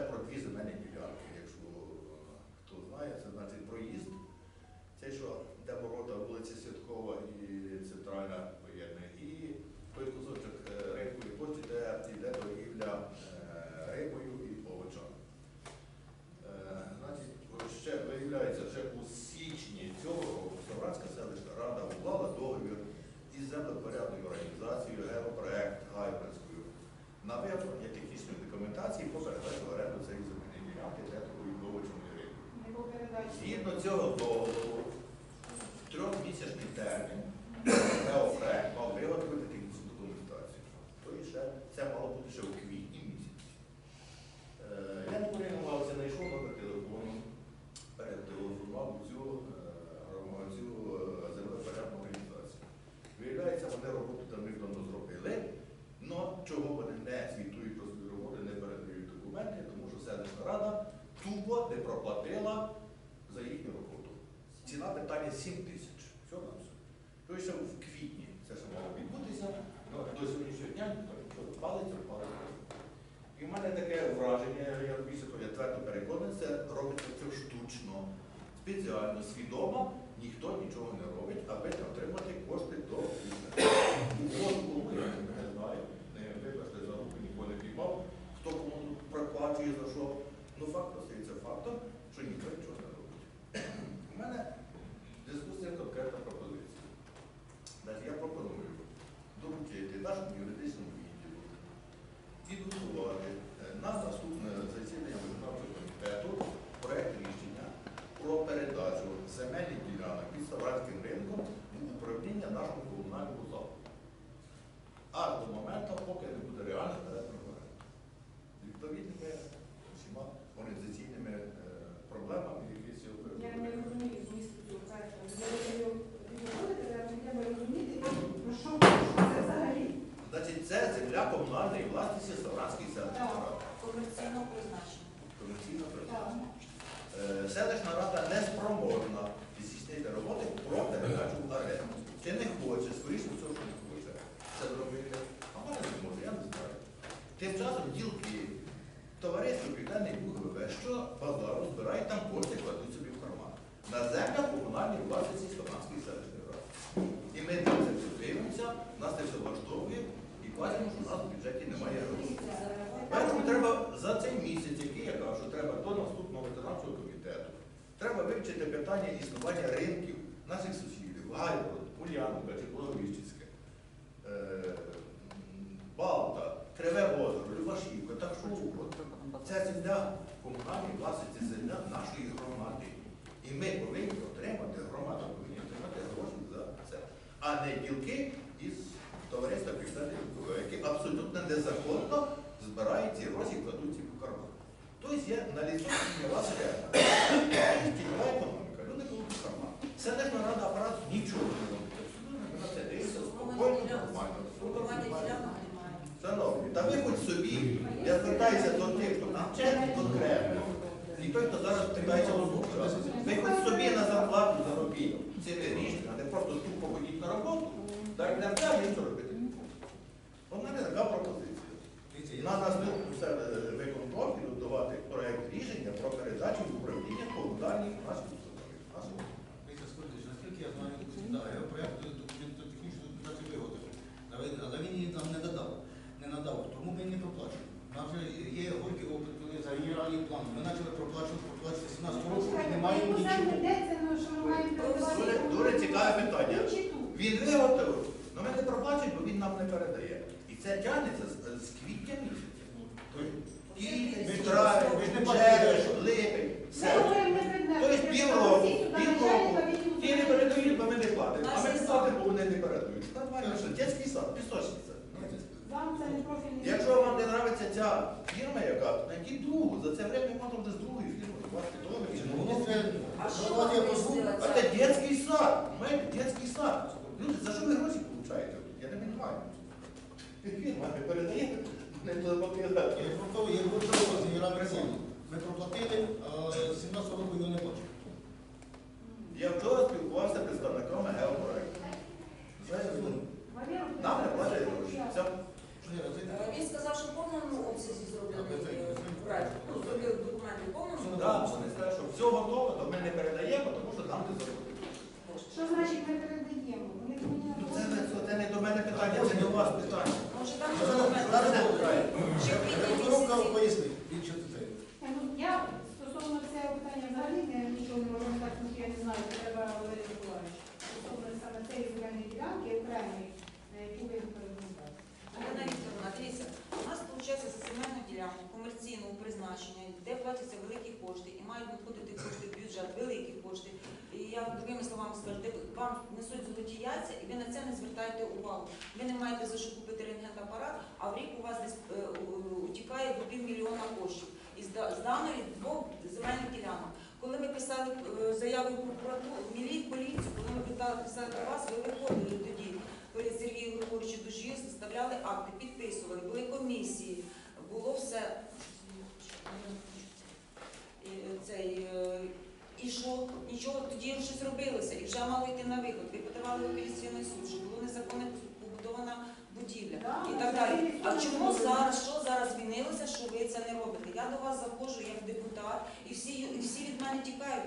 ще про 2 земельні ділянки. спеціально, свідомо ніхто нічого не робить, аби отримати кошти до бізнесу. Кому не знаю, вибачте, за руку нікого не піймав, хто кому проплачує за що. Ну факт остається фактом, що ніхто нічого не робить. У мене дискусія конкретна пропозиція. Я пропоную доручити нашому юридичному відділу підготувати е, на наступне засідання виконавчого комітету проєкт рішення про передачу земельних ділянок під Ставранським ринком в управління нашого комунального закладу. Аж до моменту у нас в бюджеті немає грошей. Тому треба за цей місяць, який я кажу, треба до наступного виконавчого комітету, треба вивчити питання існування ринків наших сусідів, Гайворот, Ульяновка, Чеплоговіщицьке, е, Балта, Криве озеро, Любашівка, так що угодно. Ця земля комунальні власне, земля нашої громади. І ми повинні отримати, громада повинні отримати гроші за це, а не ділки із. Товариство підставників, які абсолютно незаконно збирають ці гроші і кладуть їм у. Тобто є на літаку власне тіньова економіка, люди кладуть в карман. Це не рада апарат нічого не робить. Шановні, та ви хоч собі, я звертаюся до тих, хто навчає конкретно. І той, хто зараз питається озвучувати, ви хоч собі на зарплату заробіть цими рішеннями, а не просто тупо ходіть на роботу так не треба нічого робити. В мене така пропозиція. На наступну виконком підготувати проєкт рішення про передачу в управління комунальних наших установи. Наскільки я знаю, проєкт документу технічну документацію виготовив, але, але він її нам не додав, не надав, тому ми не проплачуємо. Нам вже є горький опит, коли за генеральний план. Ми почали проплачувати, проплачувати 17 років, і не маємо Чому саме нічого. йдеться, ну, що ми маємо передавати? Дуже, дуже цікаве питання. Чи тут? Він виготовив, але ми не проплачуємо, бо він нам не передає. І це тягнеться з, з квітня місяця. Квітень, травень, ви ж не червень, липень, не. Тобто півроку, півроку. Ті не передають, бо ми не платимо. А ми не платимо, бо вони не передають. Нормально, що дитячий сад, пісочниця. Вам це не профільний. Якщо вам не подобається ця фірма, яка, знайдіть другу. За це время можна вже з другою фірмою. Бачите, добре. Ну, воно вже, А що давайте я вам позву. пояснила А ця? це дитячий сад. Знаєте, дитячий сад. Люди, за що ви гроші получаєте? Я не розумію. Фірма не передає, не заплатила. Я проплатив, я говорю з генеральним планом. Ми проплатили, а 17 року його не бачимо. Я вчора спілкувався з представниками геопроекту. Знаєте, ну, Валеру, Нам не платять гроші. Це Що я розумію? Е, Він сказав, що в повному обсязі зроблений Так, це- е, проект. Ну, зробив документи в повному Що Да, вони скажуть, що все готово, то ми не передаємо, тому що там не заробили. Що значить ми передаємо? Вони повинні Ну, Це, робити. не- це не до мене питання, це не у вас питання. Може там Зараз- документи. зараз Так. добре. Ще в квітні Коробка місяці. поясни, більше це. Е, ну, Я стосовно цього питання взагалі не, нічого не можу так, тому що я не знаю, це треба Валерій Миколаївич. Стосовно саме цієї земельної ділянки окремої, на яку ви. Олена Вікторовна, дивіться, у нас виходить за земельну ділянку комерційного призначення, де платяться великі кошти і мають надходити кошти в бюджет, великі кошти. І я другими словами скажу, де вам несуть золоті яйця, і ви на це не звертаєте увагу. Ви не маєте за що купити рентген-апарат, а в рік у вас десь е, утікає до півмільйона коштів із з даної двох земельних ділянок. Коли ми писали е, в прокуратуру, поліцію, коли ми писали до вас, ви виходили тоді перед Сергієм Григоровичем Дужі, составляли акти, підписували, були комісії, було все. І, е, Цей, е, і що? Нічого, тоді щось робилося, і вже мало йти на виход. Ви подавали в апеляційний суд, що було незаконно побудована будівля Да, і так далі. А чому зараз, що зараз змінилося, що ви це не робите? Я до вас заходжу як депутат, і всі, і всі від мене тікають.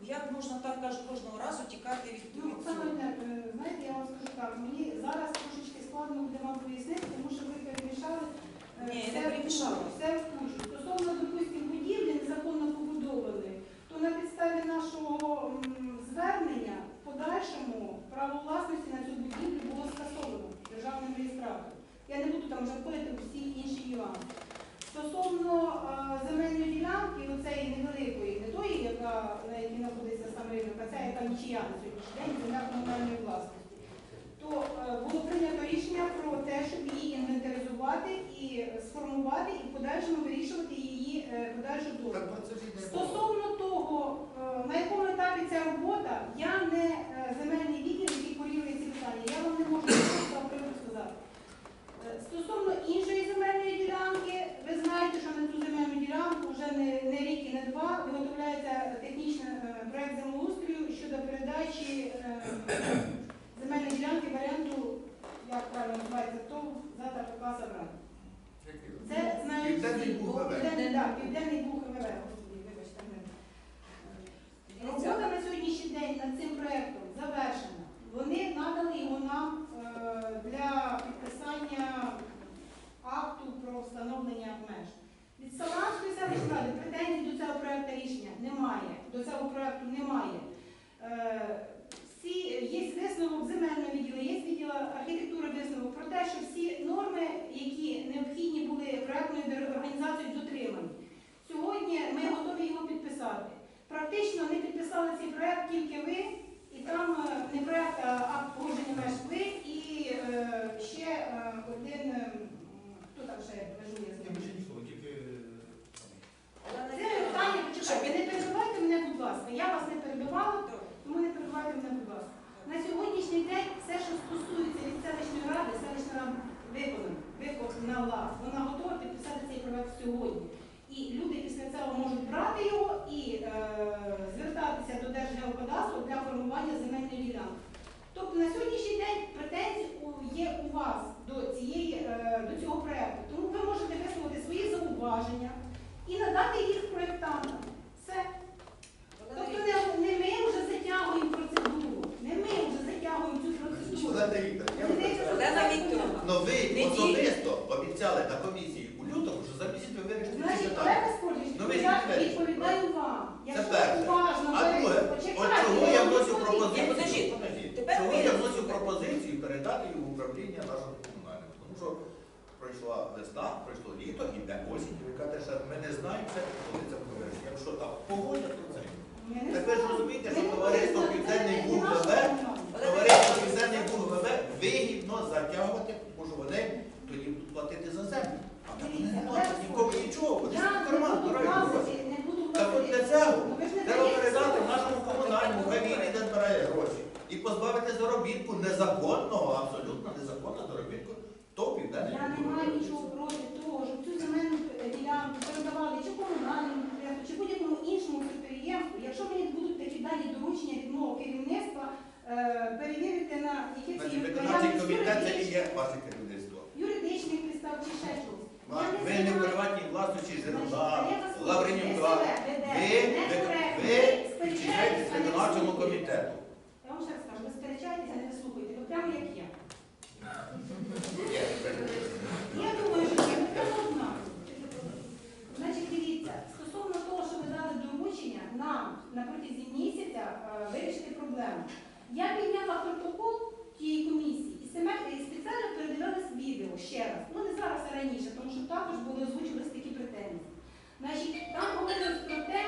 Як можна так кажу кожного разу тікати від, Ну, цього? не, е, знаєте, я вам скажу так, мені зараз трошечки складно буде вам пояснити, тому що ви перемішали е, Ні, я все не в перемішала. кучу, все в кучу. Стосовно, допустим, будівлі незаконно побудованої, то на підставі нашого м, звернення в подальшому право власності на цю будівлю було скасовано державним реєстратором. Я не буду там вже входити у всі інші нюанси. Стосовно е, земельної ділянки, оцеї невеликої, не тої, яка, на якій знаходиться сам ринок, а ця, яка нічия на сьогоднішній день, земля комунальної власності, то е, було прийнято рішення про те, щоб її інвентаризувати і сформувати, і в подальшому вирішувати її е, подальшу долю. Стосовно того, е, на якому етапі ця робота, я не земельний відділ, який порівнює ці питання, я вам не можу нічого з цього приводу сказати. Е, Стосовно іншої земельної ділянки, ви знаєте, що на цю земельну ділянку вже не, не рік і не два виготовляється технічний е, проект землеустрою щодо передачі е, земельної ділянки в оренду, як правильно називається, ТОВ ТРК Це знають Південний всі. Південний, так, Південний Буг. Господи, вибачте. не. Робота на сьогоднішній день над цим проєктом завершена. Вони надали його нам е, для підписання акту про встановлення меж. Від Саланської селищної ради претензій до цього проєкту рішення немає. До цього проєкту немає. Е, всі, є висновок земельного відділу, є відділ архітектури висновок про те, що всі норми, які необхідні були проєктною організацією, дотримані. Сьогодні ми готові його підписати. Практично не підписали цей проєкт тільки ви, і там е, не проєкт, а акт погодження меж ви і е, ще е, один, е, хто там ще межує з Я ним? Олена Це питання, почекайте, не перебивайте мене, будь ласка. Я вас не перебивала, тому не перебивайте мене, будь ласка. На сьогоднішній день все, що стосується від селищної ради, селищна рада виконана, виконала. Вона готова підписати цей проект сьогодні. І люди після цього можуть брати його і е, звертатися до Держгеокадастру для формування земельної ділянки. Тобто на сьогоднішній день претензії є у вас до цієї е, до цього проекту. Тому ви можете висловити свої зауваження і надати їх проєктантам. Все. Тобто не, не ми вже затягуємо процедуру, не ми вже затягуємо цю процедуру. Олена Вікторівна, я Вікторівна. Ну ви особисто обіцяли на комісії у лютому, що за місяць ви вирішите ці Значить, питання. Ну, ви я відповідаю вам. Це перше. уважно А друге, пере- от почекайте, чого я вносю пропозицію? Тепер Чого ви- я вносю пропозицію передати її в управління нашого комунального? Тому що пройшла весна, пройшло літо, іде осінь, і ви кажете, що ми не знаємо, це, коли це буде вирішити. Якщо так погодять, то Так ви ж розумієте, що товариство Південний знати, Буг ВВ, товариство Південний Буг ВВ вигідно затягувати, тому що вони тоді будуть платити за землю. А вони не платять нікому нічого, вони в карман Так от для цього ж треба передати нашому комунальному, хай він іде збирає гроші. І позбавити заробітку незаконного, абсолютно незаконного заробітку, то південний. Я не маю нічого проти того, щоб цю земельну е, ділянку передавали чи комунальному підприємству, чи будь-якому іншому підприємству. Якщо мені будуть такі дані доручення від мого керівництва, е, перевірити на які це Значить, є виконавчий наявність комітет це і є юридичних- ваше керівництво. юридичних підстав чи ще щось. Я не Ви не в знаю. приватній власності Жирона, Значить, ви Лавренюка. себе ведете Ви, ви, некоректно. ви сперечаєтеся, підчиняєтесь а не виконавчому слухаєте. комітету. Я вам ще раз кажу, ви сперечаєтеся, а не вислухаєте. Ви прямо як я. Є. Я думаю, що це прямо одна. Значить, дивіться, стосовно того, що ви дали доручення нам на протязі місяця е, вирішити проблему. Я підняла протокол тієї комісії і саме- і спеціально передивилась відео ще раз. Ну не зараз, а раніше, тому що також були озвучувалися такі претензії. Значить, там говорилось про те,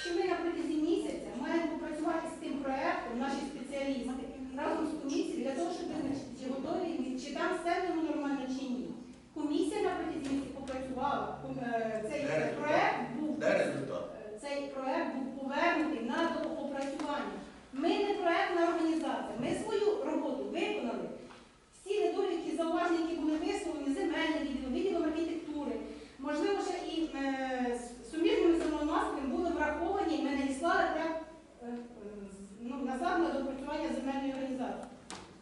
що ми на протязі місяця маємо попрацювати з тим проектом, наші спеціалісти, разом з комісією для того, щоб визначити, чи готові, ми, чи там все воно нормально чи ні. Комісія на протязі попрацювала. Е, Цей Де проект був Де? Е, цей проект був повернутий на доопрацювання. Ми не проектна організація, ми свою роботу виконали. Всі недоліки, зауваження, які були висловлені, земельним відділом, відділом архітектури, можливо, ще і е, з суміжними законодавством були враховані, і ми надіслали те е, е, ну, назад на доопрацювання земельної організації.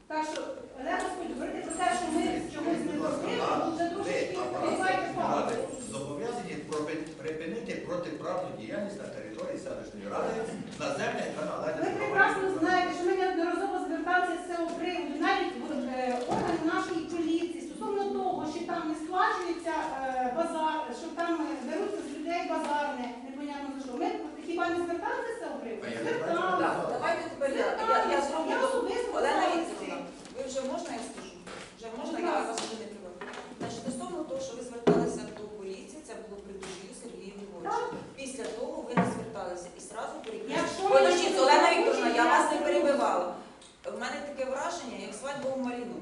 Так що, Олег Господь, говорити про те, що ми чогось не зробили, тут вже трошечки відбуваєте паузу. зобов'язані проби- припинити протиправну діяльність на території селищної ради на землі, яка належить. Ви прекрасно знаєте, що ми неодноразово зверталися з цього приводу, навіть в е, органи нашої поліції стосовно того, що там не сплачується е, базар, що там е, беруться з людей базарне, непонятно за що. Ми хіба не зверталися з цього приводу? Зверталися. Давайте тепер я, я, я зроблю. Я особисто Олена Вікторівна, ви вже можна я скажу? Вже можна, Будь я ласка. вас вже не триваю. Значить, стосовно того, що ви зверталися до поліції, це було при душі Сергію Григоровичу. Після того ви не зверталися і зразу перекрили. Якщо Подождіть, я Олена не Вікторовна, хочу, я я вас не скажу. перебивала. У мене таке враження, як свадьба у Маліну.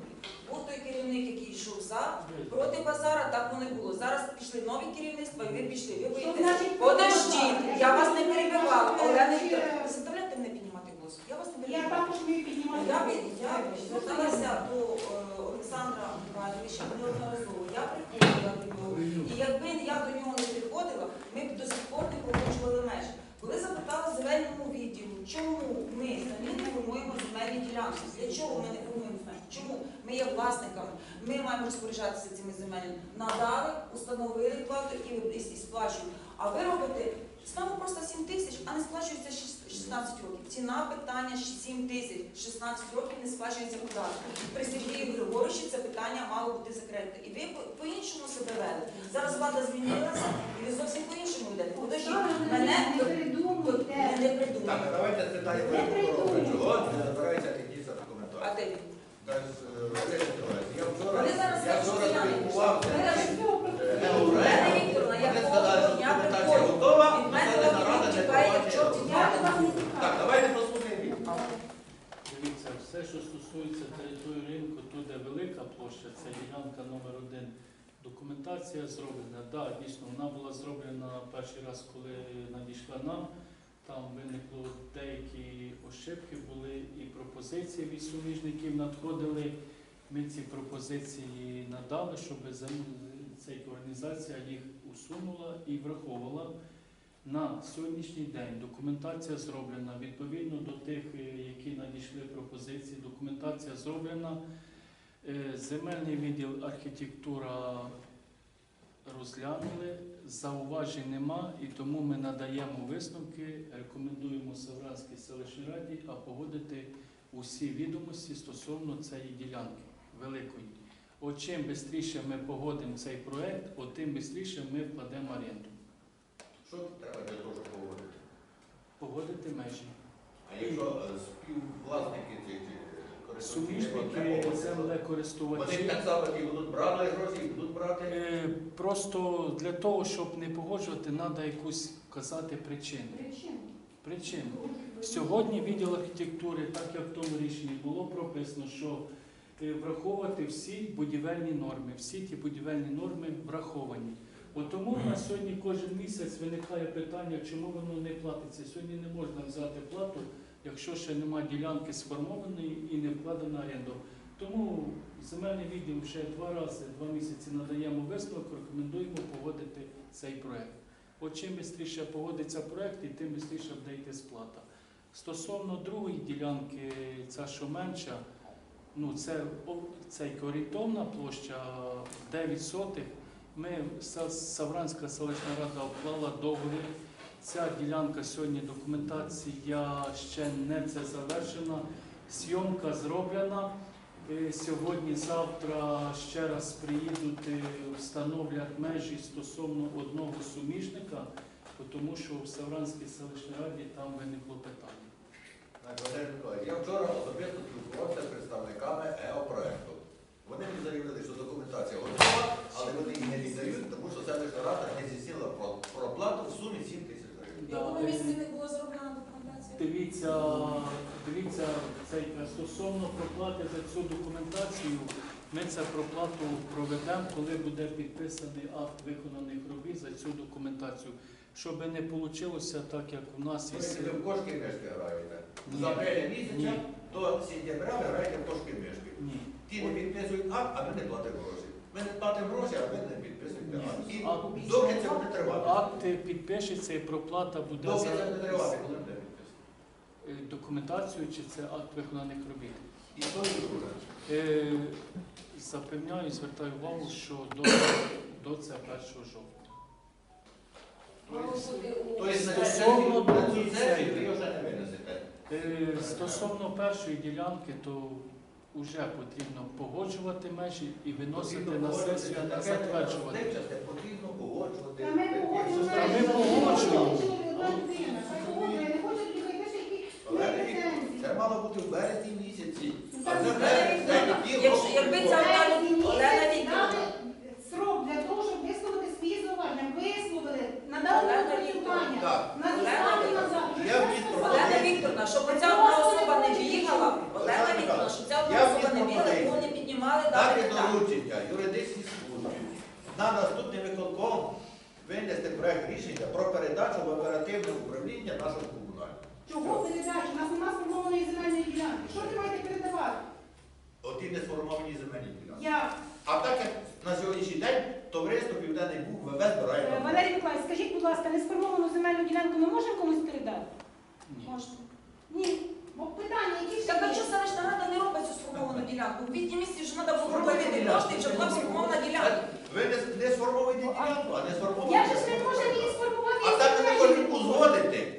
Був той керівник, який йшов за, проти базара, так воно і було. Зараз пішли нові керівництва, і ви пішли. Ви Що боїтеся. Подождіть, я вас не перебивала. Олена Вікторовна, ви заставляєте мене піднімати голос? Я вас не Я перебивала. також вмію піднімати. Я, зверталася до е, Олександра Михайловича неодноразово. Я приходила до нього. І якби я до нього не приходила, ми б до сих пор не погоджували межі. Коли запитала земельному відділу, чому ми самі не формуємо земельні ділянки, для чого ми не формуємо? Чому ми є власниками, ми маємо розпоряджатися цими землями. Надали, установили плату і, і, і сплачуємо. А ви робите ставимо просто 7 тисяч, а не сплачується шість- 16 років. Ціна питання 7 тисяч, 16 років не сплачується податок. При Сергію Григоровичі це питання мало бути закрите. І ви по- по-іншому себе вели. Зараз влада змінилася, і ви зовсім по-іншому йдете. Подождіть, мене не придумуйте. не, не Так, давайте спитаємо Не прокурора. придумуйте. Чого не збирається такі за А коментар? Е, Вони зараз. Дивіться, все, що стосується території ринку, тут де велика площа, це ділянка номер один. Документація зроблена. Так, да, дійсно, вона була зроблена перший раз, коли надійшла нам. Там виникло деякі ошибки, були і пропозиції від суміжників надходили. Ми ці пропозиції надали, щоб ця організація їх усунула і враховувала. На сьогоднішній день документація зроблена відповідно до тих, е, які надійшли пропозиції. Документація зроблена. Е, Земельний відділ архітектура розглянули, зауважень нема, і тому ми надаємо висновки, рекомендуємо Савранській селищній раді а погодити усі відомості стосовно цієї ділянки великої. От чим швидше ми погодимо цей проект, от тим швидше ми вкладемо оренду. Що треба для того, щоб погодити? Погодити межі. А якщо е, співвласники цих Суміжники, погодять, вони землекористувачі. так само будуть брати гроші і будуть брати. Е, Просто для того, щоб не погоджувати, треба якусь казати причину. Причина. Причину. Сьогодні відділ архітектури, так як в тому рішенні було прописано, що е, враховувати всі будівельні норми, всі ті будівельні норми враховані. От тому в нас сьогодні кожен місяць виникає питання, чому воно не платиться. Сьогодні не можна взяти плату, якщо ще немає ділянки сформованої і не вкладена оренду. Тому земельний відділ вже два рази, два місяці надаємо висновок, рекомендуємо погодити цей проект. От чим швидше погодиться проект, і тим швидше буде йти сплата. Стосовно другої ділянки, ця що менша, ну це, це як орієнтовна площа 9 сотих. Ми, Савранська селищна рада вклала договір. Ця ділянка сьогодні документація ще не це завершена. Зйомка зроблена. Е, Сьогодні, завтра ще раз приїдуть, е, встановлять межі стосовно одного суміжника, тому що в Савранській селищній раді там виникло питання. Я вчора особисто спілкувався з представниками ЕО-проекту. Вони мені заявили, що документація готова, але вони її не віддають, тому що селищна рада не здійснила про- проплату в сумі 7 тисяч було? Дивіться, дивіться, цей, е, стосовно проплати за цю документацію, ми це проплату проведемо, коли буде підписаний акт виконаних робіт за цю документацію. Щоб не вийшло так, як у нас є. ви в кошки мішки граєте. Ні. З апреля місяця Ні. до сентября ви граєте в кошки мішки. Ні. Ті не підписують акт, а ми не платимо гроші. Ми не платимо гроші, а ви не підписуєте акт. І доки це буде тривати? Акт підпишеться і проплата буде Доки це буде за тривати, коли буде підписано? е, документацію, чи це акт виконаних робіт. І то і друге. Е, Запевняю, звертаю увагу, що до, до це 1 жовтня. Тобто на Стосовно цю- на сесію ви його вже не винесете. Е, Стосовно першої ділянки, то вже потрібно погоджувати межі і виносити на сесію, а затверджувати. Це потрібно погоджувати. Та ми погоджуємо. Та ми. Це мало бути в березні місяці. А це Вікторівна, якщо- якби ця- Березні Олена місяці Вікторівна. дали срок для того, щоб висловити свої зауваження. Висловили, надали Так. надіслали Олена Вікторовна, щоб ця одна особа не бігала, Олена Вікторовна, щоб ця одна Я особа не вніс бігала, пропозицію. його не піднімали Дати дати питання. доручення юридичній службі на наступний виконком винести проект рішення про передачу в оперативне управління нашого комунального. Чого передачі? У нас немає сформованої земельної ділянки. Що ви маєте передавати? Оті не сформовані земельні ділянки. Я. А так як на сьогоднішній день товариство Південний Буг ВВ збирає. Е. Валерій Миколаївич, скажіть, будь ласка, несформовану земельну ділянку ми можемо комусь передати? Ні. Можна. Ні. Бо питання, які ще Так а є? чого селищна рада не робить цю сформовану ділянку? В відні місці вже треба було Сформовані проплатити ділянки. кошти, щоб була сформована ділянка. Ви не, не сформовуєте ділянку, а не сформовуєте. Я ж не можу її сформувати. А так ви не можете узгодити.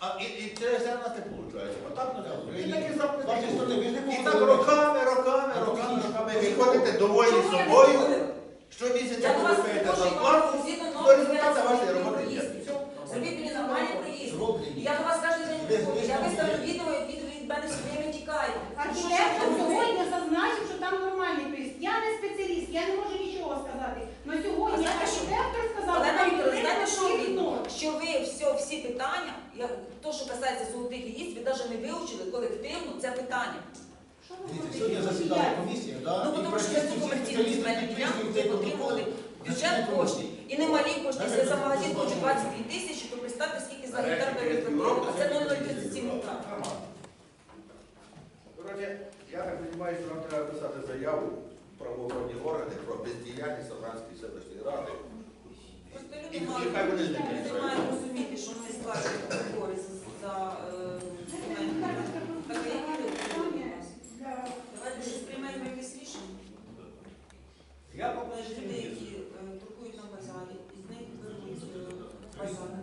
А і, і це все на те виходить. Отак не Ви І такі І так роками, роками, роками, роками. Ви ходите не собою. зробили? Щомісяця Я до вас получаєте приходжу і зарплату. кажу, згідно то норм результати вашої зробіть роботи мені є. проїзд. Зробіть мені нормальний проїзд. Зроблені. Я до вас кожен день Ви- приходжу, ви я ж виставлю там відео, як від, від мене все время тікає. Архітектор сьогодні зазначив, що там нормальний приїзд. Я не спеціаліст, я не можу нічого сказати. Но сьогодні А знаєте, що? архітектор сказав, Олена там Вікторовна, людина знаєте, що всіх видно? норм. Що ви все, всі питання, я, то, що касається золотих яїць, ви навіть не вивчили колективно це питання. Що Дивіться. Сьогодні засідала комісія, да, Ну, тому що це комерційні земельні ділянки, де отримували бюджет коштів. І немалі кошти, це за магазин так, 22 тисячі, то представте, скільки за гектар переплатили. А це це 0,37 гектар. Нормально. Коротше, я так розумію, що нам треба писати заяву в правоохоронні органи про бездіяльність Савранської селищної ради Просто люди мають, хай вони за е, Давайте щось приймемо рішення. Які е, друкують на базарі, і з них беруть е, базар.